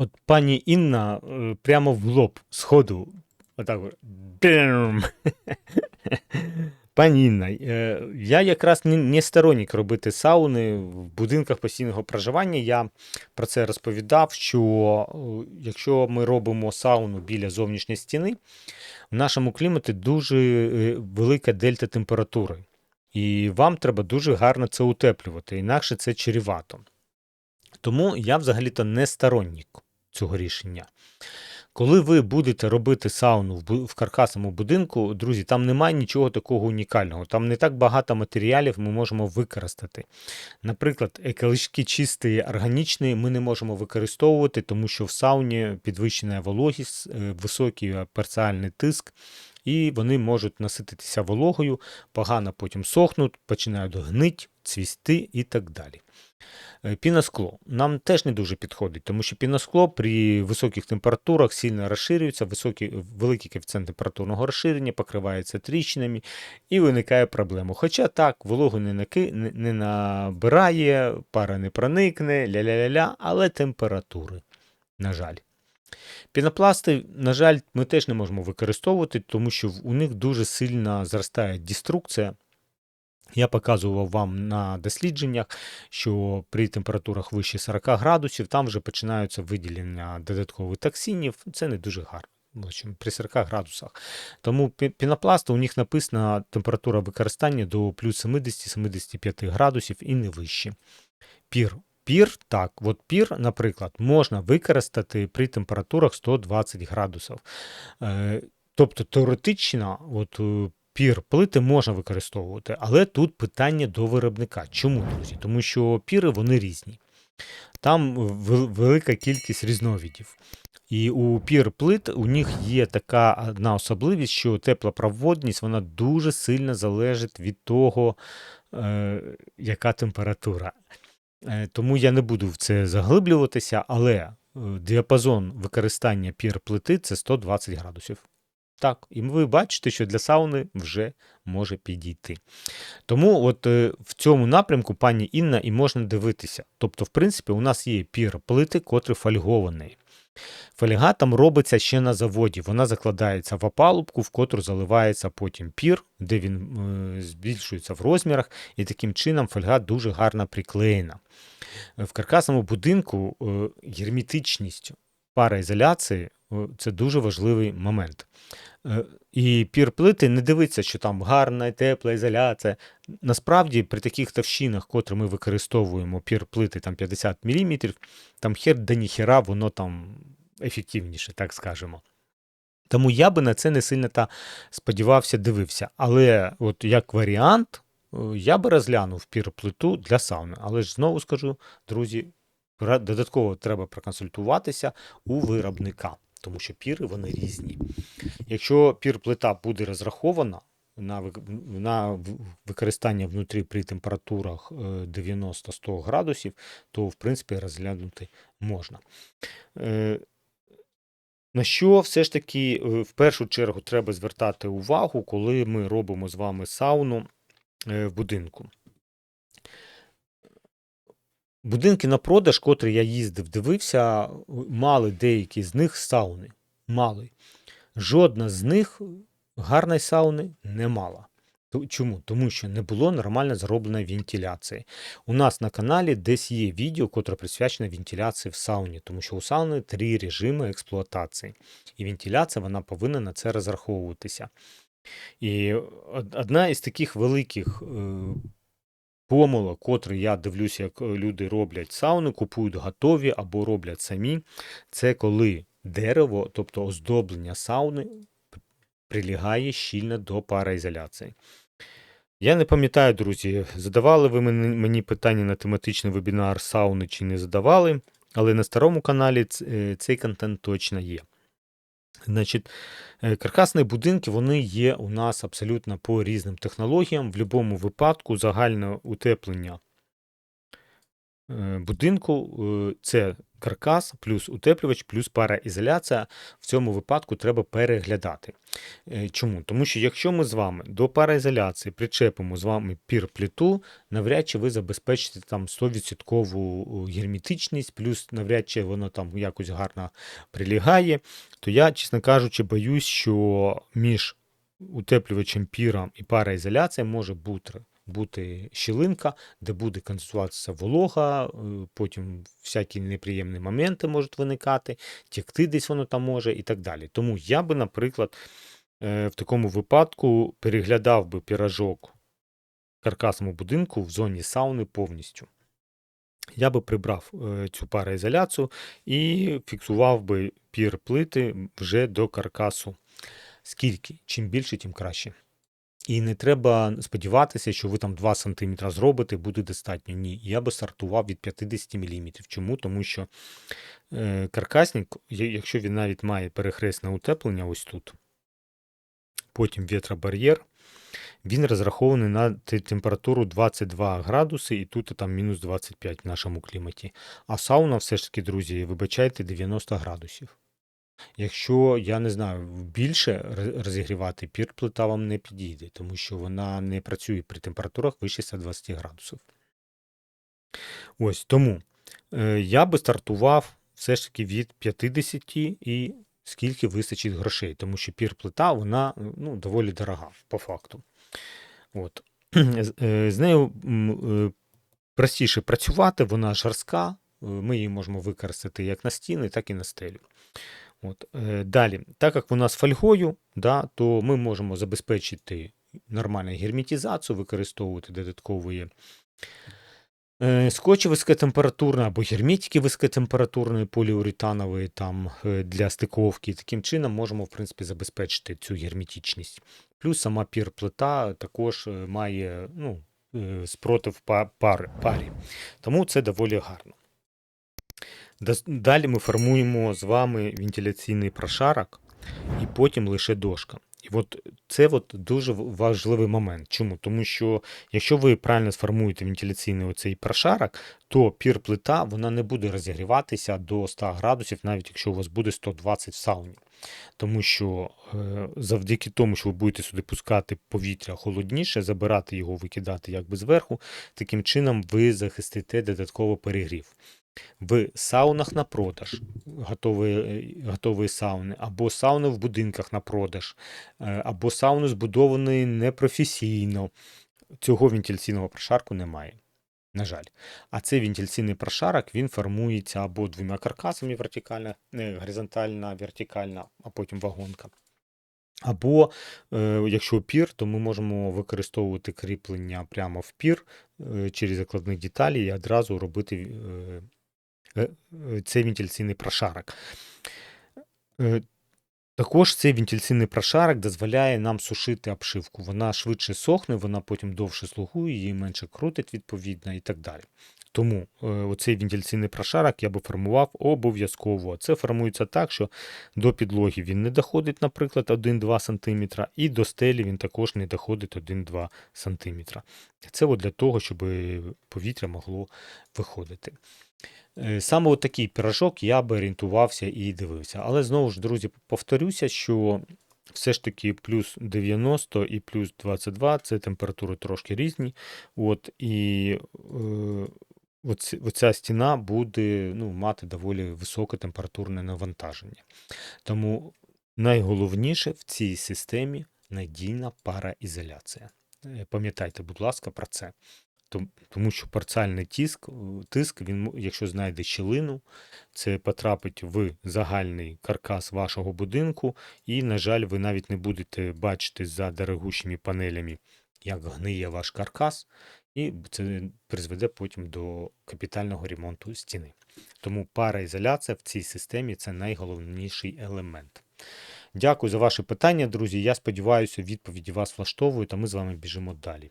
От пані Інна е, прямо в лоб сходу. Отак. Пані Інна, е, я якраз не, сторонник робити сауни в будинках постійного проживання. Я про це розповідав, що е, якщо ми робимо сауну біля зовнішньої стіни, в нашому кліматі дуже велика дельта температури. І вам треба дуже гарно це утеплювати, інакше це чрівато. Тому я взагалі-то не сторонник цього рішення. Коли ви будете робити сауну в, каркасному будинку, друзі, там немає нічого такого унікального. Там не так багато матеріалів ми можемо використати. Наприклад, екологічно чисті органічні ми не можемо використовувати, тому що в сауні підвищена вологість, е, високий парціальний тиск, і вони можуть насититися вологою, погано потім сохнуть, починають гнить, цвісти і так далі. Е, Піноскло нам теж не дуже підходить, тому що піноскло при високих температурах сильно розширюється, високий, великий коефіцієнт температурного розширення покривається тріщинами і виникає проблема. Хоча так, вологу не, наки, не набирає, пара не проникне, ля-ля-ля-ля, але температури, на жаль. Пінопласти, на жаль, ми теж не можемо використовувати, тому що у них дуже сильно зростає деструкція. Я показував вам на дослідженнях, що при температурах вище 40 градусів там вже починаються виділення додаткових токсинів. Це не дуже гарно. При 40 градусах. Тому пі- пінопласти у них написана температура використання до плюс 70-75 градусів і не вище. Пір. Пір, так, от пір, наприклад, можна використати при температурах 120 градусів. Е, тобто теоретично, от е, пір плити можна використовувати, але тут питання до виробника. Чому, друзі? Тому що піри вони різні. Там велика кількість різновидів. І у пір плит у них є така одна особливість, що теплопроводність вона дуже сильно залежить від того, е, яка температура. Е, Тому я не буду в це заглиблюватися, але е, діапазон використання пір плити це 120 градусів. Так, і ви бачите, що для сауни вже може підійти. Тому от е, в цьому напрямку пані Інна і можна дивитися. Тобто, в принципі, у нас є пір плити, котрий фольгований. Фольга там робиться ще на заводі. Вона закладається в опалубку, в котру заливається потім пір, де він е, збільшується в розмірах, і таким чином фольга дуже гарно приклеєна. В каркасному будинку е, герметичність пароізоляції це дуже важливий момент. Е, І пір-плити не дивиться, що там гарна, тепла ізоляція. Насправді, при таких товщинах, котрі ми використовуємо пір-плити там 50 мм, там хер да ніхера, воно там ефективніше, так скажемо. Тому я би на це не сильно та сподівався, дивився. Але от як варіант, е, я би розглянув пір-плиту для сауни. Але ж знову скажу, друзі, додатково треба проконсультуватися у виробника, тому що піри вони різні. Якщо пір-плита буде розрахована на, на використання внутрі при температурах е, 90-100 градусів, то в принципі розглянути можна. Е, На що все ж таки е, в першу чергу треба звертати увагу, коли ми робимо з вами сауну е, в будинку. Будинки на продаж, котрі я їздив, дивився, мали деякі з них сауни. Мали. Жодна з них гарної сауни не мала. Чому? Тому що не було нормально зробленої вентиляції. У нас на каналі десь є відео, котре присвячене вентиляції в сауні, тому що у сауни три режими експлуатації. І вентиляція вона повинна на це розраховуватися. І одна із таких великих е, помилок, котрі я дивлюся, як е, люди роблять сауни, купують готові або роблять самі, це коли дерево, тобто оздоблення сауни, прилягає щільно до пароізоляції. Я не пам'ятаю, друзі, задавали ви мені мені питання на тематичний вебінар сауни чи не задавали, але на старому каналі е, цей контент точно є. Значить, е, каркасні будинки вони є у нас абсолютно по різним технологіям. В будь-якому випадку загальне утеплення е, будинку е, це каркас, плюс утеплювач, плюс параізоляція. В цьому випадку треба переглядати. Е, Чому? Тому що якщо ми з вами до параізоляції причепимо з вами пір-плиту, навряд чи ви забезпечите там 100% герметичність, плюс навряд чи воно там якось гарно прилягає, то я, чесно кажучи, боюсь, що між утеплювачем піром і параізоляцією може бути, бути щілинка, де буде конденсуватися волога, е, потім всякі неприємні моменти можуть виникати, текти десь воно там може і так далі. Тому я би, наприклад, е, в такому випадку переглядав би піражок каркасному будинку в зоні сауни повністю. Я би прибрав е, цю параізоляцію і фіксував би пір плити вже до каркасу. Скільки? Чим більше, тим краще. І не треба сподіватися, що ви там 2 см зробите, буде достатньо. Ні. Я би стартував від 50 мм. Чому? Тому що е, каркасник, якщо він навіть має перехресне утеплення ось тут, потім вітробар'єр, він розрахований на температуру 22 градуси, і тут там мінус 25 в нашому кліматі. А сауна все ж таки, друзі, вибачайте, 90 градусів. Якщо, я не знаю, більше розігрівати, пір-плита вам не підійде, тому що вона не працює при температурах вище 120 градусів. Ось тому е, я би стартував все ж таки від 50 і скільки вистачить грошей, тому що пір-плита, вона ну, доволі дорога по факту. От. Е, З нею е, простіше працювати, вона жорстка, е, ми її можемо використати як на стіни, так і на стелю. От. е, Далі, так як вона з фольгою, да, то ми можемо забезпечити нормальну герметизацію, використовувати додаткові е, скотчі високотемпературні або герметики високотемпературні, поліуретанові там, е, для стиковки. Таким чином можемо в принципі, забезпечити цю герметичність. Плюс сама пір-плита також має ну, спротив парі. Тому це доволі гарно. Далі ми формуємо з вами вентиляційний прошарок і потім лише дошка. І от це от дуже важливий момент. Чому? Тому що якщо ви правильно сформуєте вентиляційний оцей прошарок, то пір-плита вона не буде розігріватися до 100 градусів, навіть якщо у вас буде 120 в сауні. Тому що е, завдяки тому, що ви будете сюди пускати повітря холодніше, забирати його, викидати якби зверху, таким чином ви захистите додатково перегрів в саунах на продаж, готові, е, готові сауни, або сауни в будинках на продаж, е, або сауни збудовані непрофесійно. Цього вентиляційного прошарку немає. На жаль. А цей вентиляційний прошарок він формується або двома каркасами вертикальна, е, горизонтальна, вертикальна, а потім вагонка. Або, якщо пір, то ми можемо використовувати кріплення прямо в пір через закладні деталі і одразу робити цей вентиляційний прошарок. Е, Також цей вентиляційний прошарок дозволяє нам сушити обшивку. Вона швидше сохне, вона потім довше слугує, її менше крутить відповідно і так далі. Тому е, оцей вентиляційний прошарок я би формував обов'язково. Це формується так, що до підлоги він не доходить, наприклад, 1-2 см, і до стелі він також не доходить 1-2 см. Це от для того, щоб повітря могло виходити. Е, Саме от такий пірожок я би орієнтувався і дивився. Але знову ж, друзі, повторюся, що все ж таки плюс 90 і плюс 22 це температури трошки різні. От, і е, оці- оця стіна буде ну, мати доволі високе температурне навантаження. Тому найголовніше в цій системі надійна параізоляція. Е, Пам'ятайте, будь ласка, про це. Тому що парціальний тиск, е, тиск він, якщо знайде щілину, це потрапить в загальний каркас вашого будинку, і, на жаль, ви навіть не будете бачити за дорогущими панелями, як гниє ваш каркас, і це призведе потім до капітального ремонту стіни. Тому параізоляція в цій системі це найголовніший елемент. Дякую за ваші питання, друзі. Я сподіваюся, відповіді вас влаштовують, а ми з вами біжимо далі.